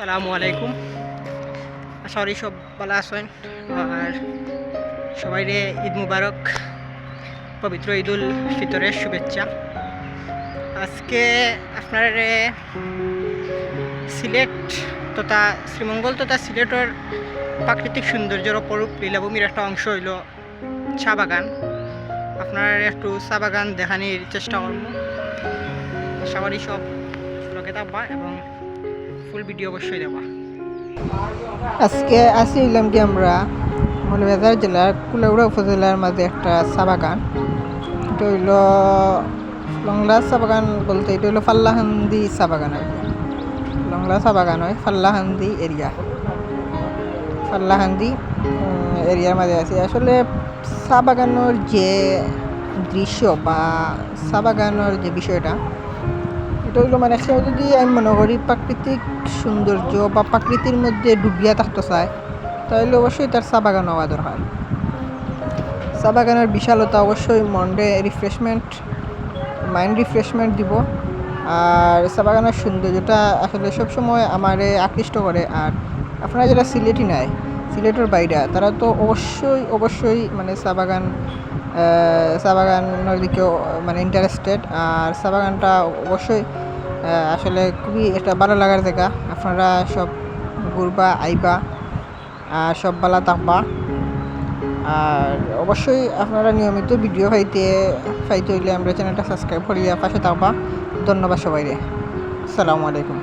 সালামু আলাইকুম। করি সব ভালো আছেন? আর সবাই ঈদ মুবারক, পবিত্র ঈদুল ফিতরের শুভেচ্ছা। আজকে আপনার সিলেট তথা শ্রীমঙ্গল তথা সিলেটের প্রাকৃতিক সৌন্দর্যের অপরূপ লীলাভূমির একটা অংশ হইল চা বাগান। আপনার একটু চা বাগান দেখানির চেষ্টা করব। করি সব লগে থাকবা এবং ফুল ভিডিও অবশ্যই দেবা। আজকে আসিলাম কি আমরা মৌলভীবাজার জেলার কুলাউড়া উপজেলার মাঝে একটা চা বাগান। এটা হইল লংলা চা বাগান বলতে এটা হইল ফাল্লাহান্দি চা বাগান আর। লংলা চা বাগান হয় ফাল্লাহান্দি এরিয়া। ফাল্লাহান্দি এরিয়ার মাঝে আছে। আসলে চা বাগানোর যে দৃশ্য বা চা বাগানোর যে বিষয়টা এটা হইল মানে কেউ যদি আমি মনে করি প্রাকৃতিক সৌন্দর্য বা প্রকৃতির মধ্যে ডুবিয়া থাকতে চায় তাহলে অবশ্যই তার চা বাগান হওয়া দরকার। চা বাগানের বিশালতা অবশ্যই মনডে রিফ্রেশমেন্ট মাইন্ড রিফ্রেশমেন্ট দিব। আর চা বাগানের সৌন্দর্যটা আসলে সবসময় আমারে আকৃষ্ট করে। আর আপনারা যারা সিলেটি নাই, সিলেটের বাইরে, তারা তো অবশ্যই অবশ্যই মানে চা বাগান চা বাগানের দিকেও মানে ইন্টারেস্টেড আর চা বাগানটা অবশ্যই আসলে খুবই একটা ভালো লাগার জায়গা। আপনারা সব ঘুরবা, আইবা, আর সব বালা থাকবা। আর অবশ্যই আপনারা নিয়মিত ভিডিও পাইতে পাইতে হইলে আমরা চ্যানেলটা সাবস্ক্রাইব করিয়া পাশে থাকবা। ধন্যবাদ সবাইরে। আসসালামু আলাইকুম।